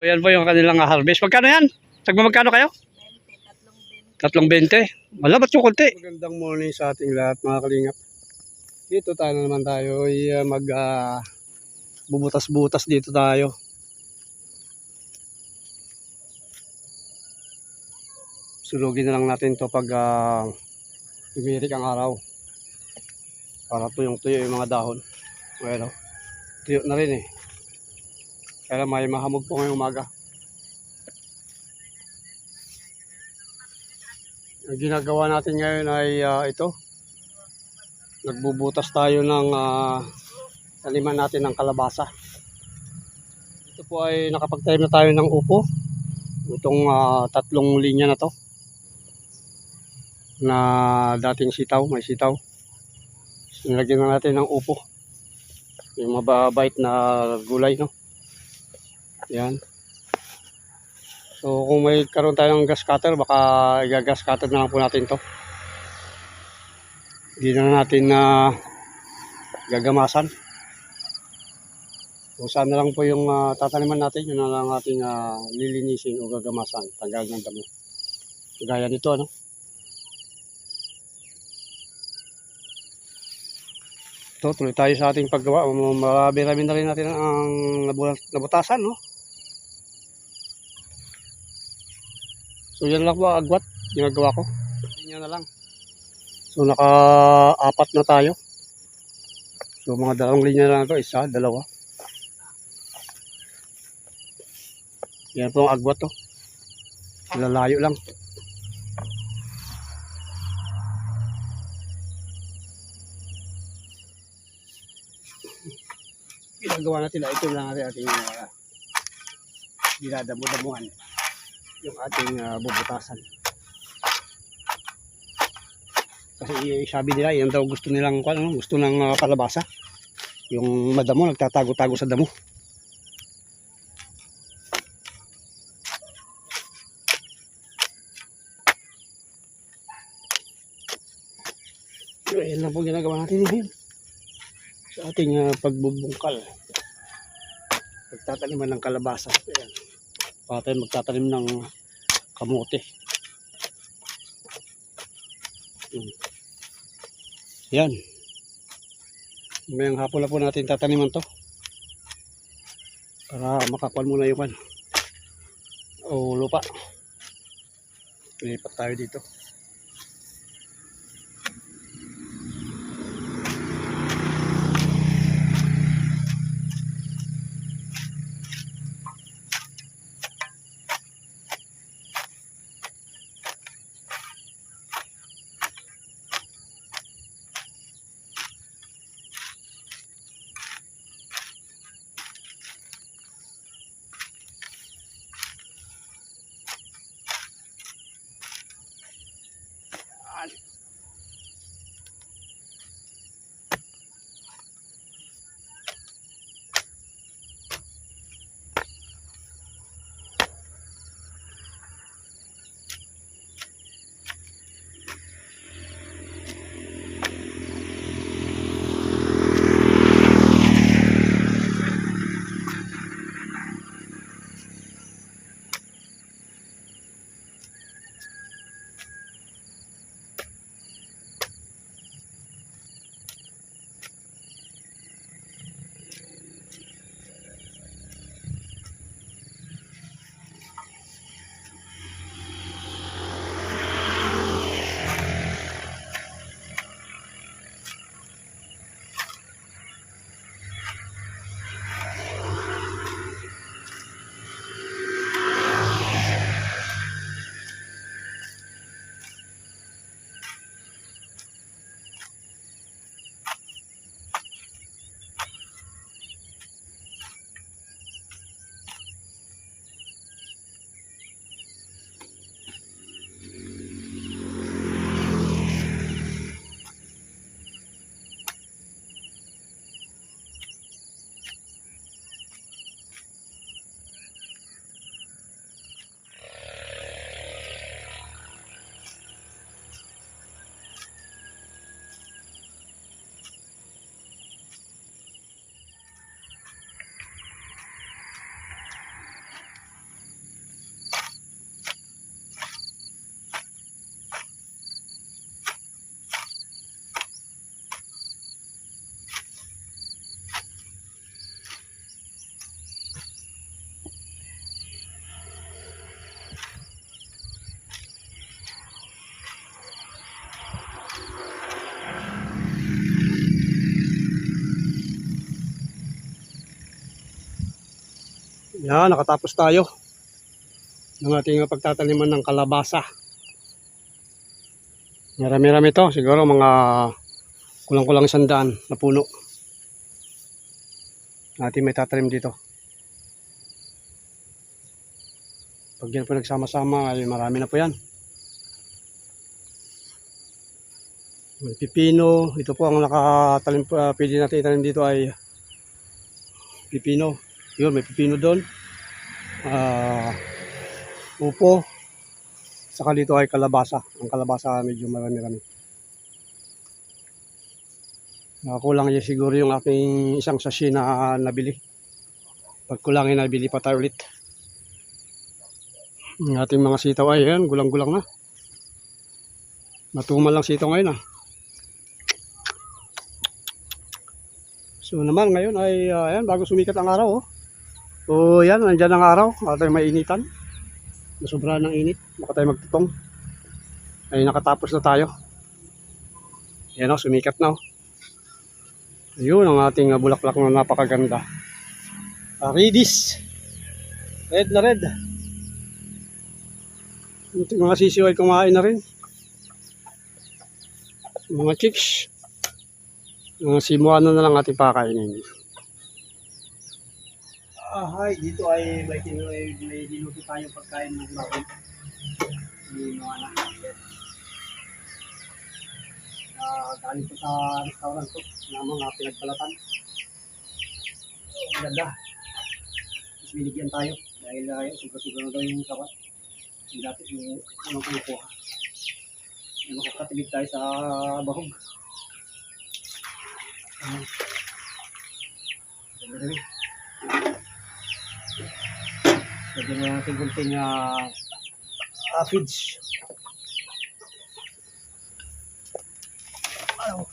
Ayan po yung kanilang harvest. Magkano yan? Magkano kayo? Tatlong 20. Wala, ba't yung konti? Magandang morning sa ating lahat mga kalingap. Dito tayo na naman tayo ay uh, mag ah, bubutas-butas dito tayo. Sulugin na lang natin to pag uh, tumirik ang araw. Para tuyong-tuyo yung mga dahon. Well, tuyo na rin eh. Kaya may mahamog po ngayong umaga. Ang ginagawa natin ngayon ay ah, ito. Nagbubutas tayo ng ah, taniman natin ng kalabasa. Ito po ay nakapagtayo na tayo ng upo. Itong ah, tatlong linya na to. Na dating sitaw, may sitaw. Nilagyan na natin ng upo. Yung mababait na gulay, no? Yan. So kung may karoon tayo ng gas cutter, baka i-gas cutter na lang po natin to. Hindi na natin na gagamasan. Kung saan na lang po yung ah, tataniman natin, yun na lang ating ah, lilinisin o gagamasan. Tanggal ng damo. Gaya nito, ano? Ito, tuloy tayo sa ating paggawa. Marami-rami na rin natin ang nabu- nabutasan, no? So yan lang po agwat ginagawa ko. Yan na lang. So naka-apat na tayo. So mga dalawang linya lang ito, isa, dalawa. Yan po ang agwat to. Lalayo lang. Ginagawa natin na ito lang natin ating uh, dinadamo-damuhan yung ating ah, bubutasan. Kasi eh, sabi nila, yan daw gusto nilang, ano, gusto ng ah, kalabasa. Yung madamo, nagtatago-tago sa damo. So, yan lang po ginagawa natin ngayon. Sa ating ah, pagbubungkal. Pagtataniman ng kalabasa. Ayan. Baka tayo magtatanim ng kamote. Hmm. Yan. Mayang hapon na po natin tataniman to. Para makapal muna yung kan. O lupa. Lipat tayo dito. Yan, nakatapos tayo ng ating pagtataniman ng kalabasa. Marami-rami to, siguro mga kulang-kulang sandaan na puno. Natin may tatanim dito. Pag yan po nagsama-sama, ay marami na po yan. May pipino, ito po ang nakatalim, uh, pwede natin itanim dito ay pipino. Yun, may pipino doon. Ah, upo. Saka dito ay kalabasa. Ang kalabasa medyo marami-rami. Nakakulang niya siguro yung aking isang sachet na nabili. Pag kulangin, nabili pa tayo ulit. Ang ating mga sitaw ay yan, gulang-gulang na. Matumal lang sitaw ngayon ah. So naman ngayon ay ah, ayan, bago sumikat ang araw oh. So yan, nandyan ang araw. At ay mainitan. Masobra ng init. Baka tayo magtutong. Ay nakatapos na tayo. Yan oh, sumikat na oh. Ayun ang ating ah, bulaklak na napakaganda. Uh, redis. Red na red. Yung mga sisiw ay kumain na rin. Mga chicks. Mga simuano na lang ating pakainin. Ah, hi. Dito ay may, may, may diluto tayong pagkain ng baboy. Hindi mga anak. Ah, galing ko sa restaurant ko na mga pinagbalatan. Oh, ang ganda. Mas binigyan tayo dahil uh, siguro-siguro na daw yung sabat. Yung dati yung ano ko kuha. Yung makakatibig tayo sa bahog. Ayan. Ganda rin. Lagyan na natin kunting uh, uh, feeds. Ano?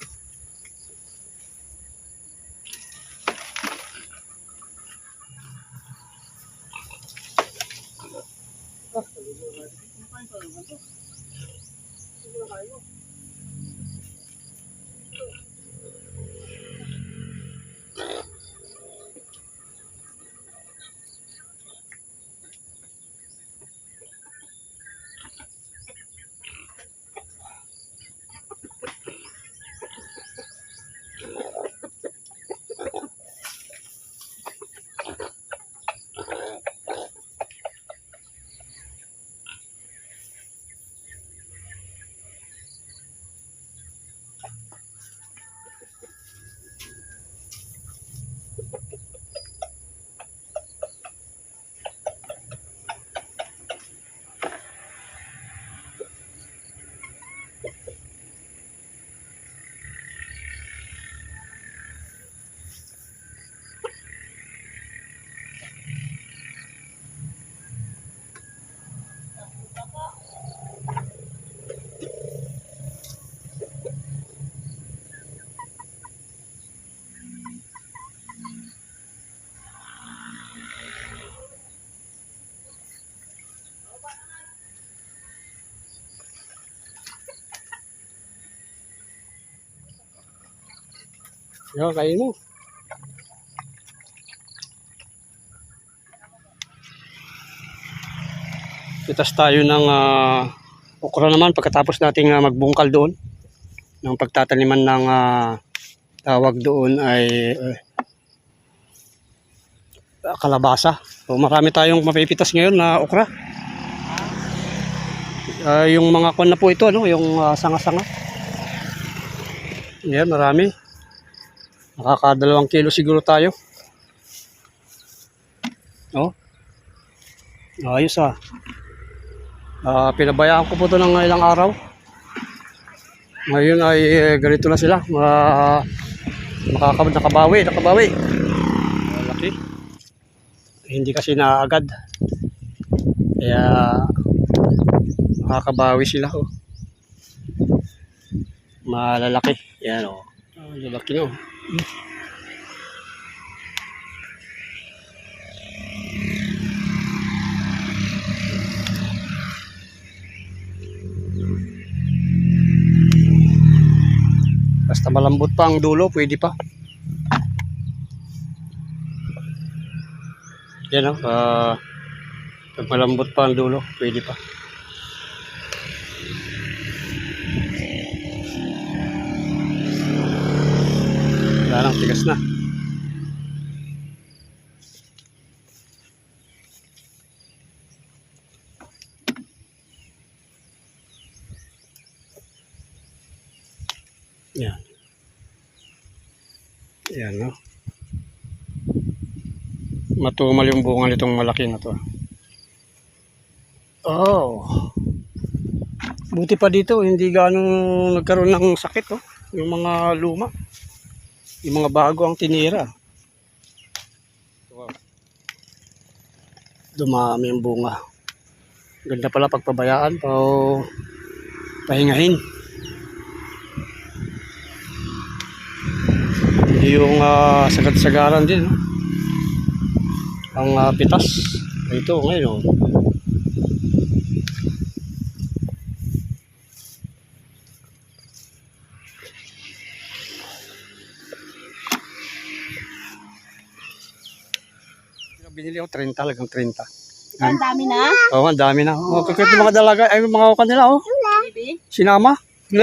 Yo, kain mo. Pitas tayo ng ah, okra naman pagkatapos nating ah, magbungkal doon. Ng pagtataniman ng ah, tawag doon ay eh, kalabasa. So marami tayong mapipitas ngayon na okra. Ah, yung mga kwan na po ito, ano, yung sanga-sanga. Yan, marami. Nakakadalawang kilo siguro tayo. Oh. Ayos ah. Ah, pinabayaan ko po ito ng ilang araw. Ngayon ay eh, ganito na sila. Ma makakab nakabawi, nakabawi. Malaki. Hindi kasi naagad. Kaya makakabawi sila oh. Malalaki. Yan oh. Ah, lalaki no. Basta malambot pa ang dulo, pwede pa. Yan o. Uh, pag malambot pa ang dulo, pwede pa. Wala lang, tigas na. Yan. Yan, no? Matumal yung bunga nitong malaki na to. Oh. Buti pa dito, hindi ganong nagkaroon ng sakit, oh. Yung mga luma. Yung mga bago ang tinira. Wow. Dumami yung bunga. Ganda pala pagpabayaan pa pahingahin. Yung ah, sagad-sagaran din. Ang ah, pitas. Ito ngayon. oh. Binili ko 30, talagang 30. Ang dami na. Oo, ang dami na. Oh, kakit mga dalaga, ay mga kanila, oh. Bibi. Sinama.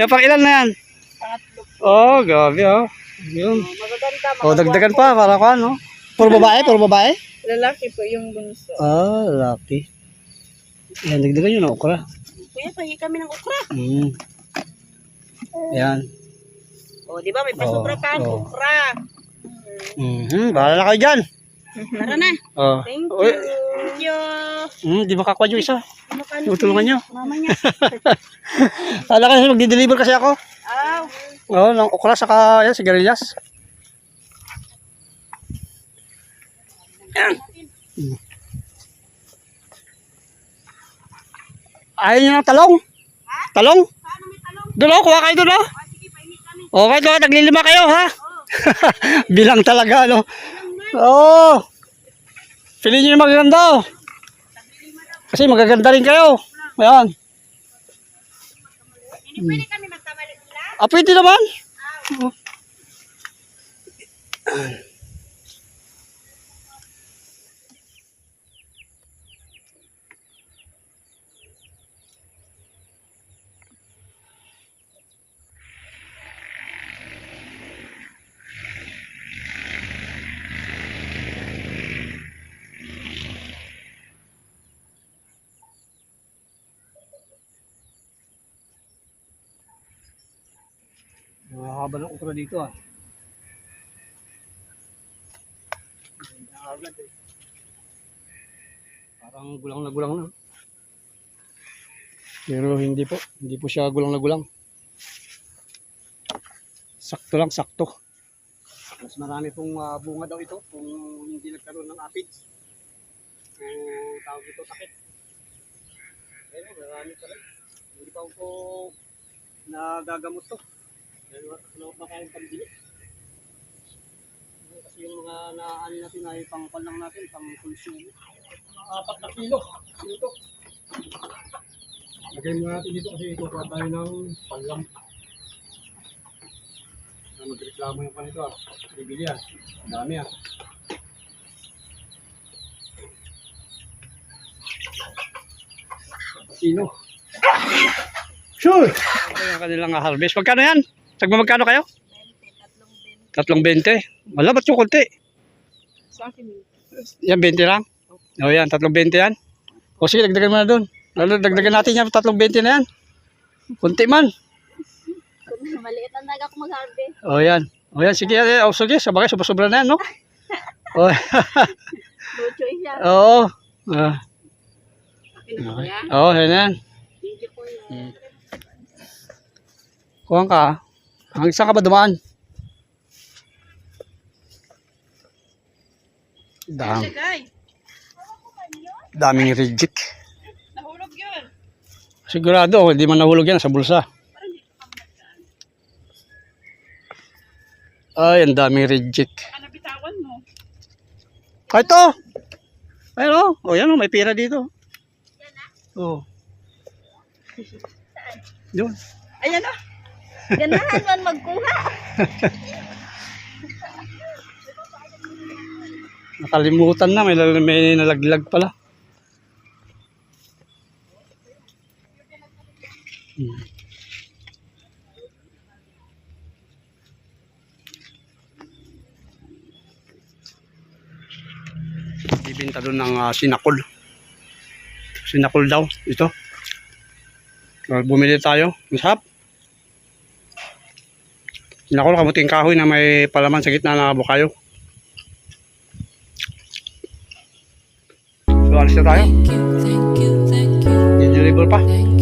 yan, pang ilan na yan? Pangatlo. Oh, gabi, oh. Yun. Magaganda. Oh, dagdagan pa, para ko, ano? Puro babae, puro babae? Lalaki po yung bunso. Ah, lucky. Yan, dagdagan yun, okra. Kuya, pahingi kami ng okra. Mm. Yan. O, di ba? May pasubra pa ang oo. okra. Mhm, bahala na kayo dyan. Tara na. Oh. Thank you. Thank you. mm, di makakuha yung isa. Ka Tutulungan nyo. Mama niya. Kala kasi magdi-deliver kasi ako. Aw. Oo, ng okra saka yan, sigarilyas. Yan. Mm. Ayaw nyo ng talong? May talong? Doon oh, kuha kayo doon oh. Ah. Okay, doon, naglilima kayo ha. Bilang talaga, ano. Oo. Oh. Pili nyo yung magaganda oh. Kasi magaganda rin kayo. Ayan. Hindi pwede kami magkamali sila. Ah, pwede naman. Mahaba ng ukra dito ah. Parang gulang na gulang na. Pero hindi po. Hindi po siya gulang na gulang. Sakto lang, sakto. Mas marami pong ah, bunga daw ito kung hindi nagkaroon ng aphids. Kung tawag ito sakit. Pero marami pa rin. Hindi pa po nagagamot to. Wala na kayang pambili. Ano, Kasi yung mga naan natin ay pangpal lang natin, pang consume. Apat na kilo. Dito. Lagay mo natin dito kasi kukuha tayo ng palam. Na magreklamo yung panito ah. Bibili ah. Ang Dami ah. Sino? Sure! Ito yung kanilang harvest. Magkano yan? Tagma magkano kayo? 20, tatlong 20. Tatlong 20. Wala, ba't yung konti? Sa akin. Yan, 20 lang. O yan, tatlong 20 yan. O sige, dagdagan mo na doon. Lalo, dagdagan natin yan, tatlong 20 na yan. Kunti man. Maliit ang naga ko mag-harvest. O yan. O yan, sige, eh, o sige, sabagay, sobra-sobra na yan, no? O, No choice yan. Oo. Ah, yan? Oo, yan yan. Thank you po yan. Kuhan ka. Hanggang saan ka ba dumaan? Dam, daming reject. nahulog yun. Sigurado, hindi man nahulog yan sa bulsa. Ay, ang daming reject. Ano bitawan mo? Kahit to. Ayun o. O yan o, may pira dito. Oo. Yun. Ayan o. Ganahan man magkuha. Nakalimutan na, may, may nalaglag pala. Hmm. Bibinta doon ng ah, sinakol. Sinakol daw, ito. Uh, bumili tayo, masarap. Sinakol, kamuting kahoy na may palaman sa gitna ng abukayo. So, alis na tayo. Thank you, thank you, thank you, Enjoyable pa. thank you,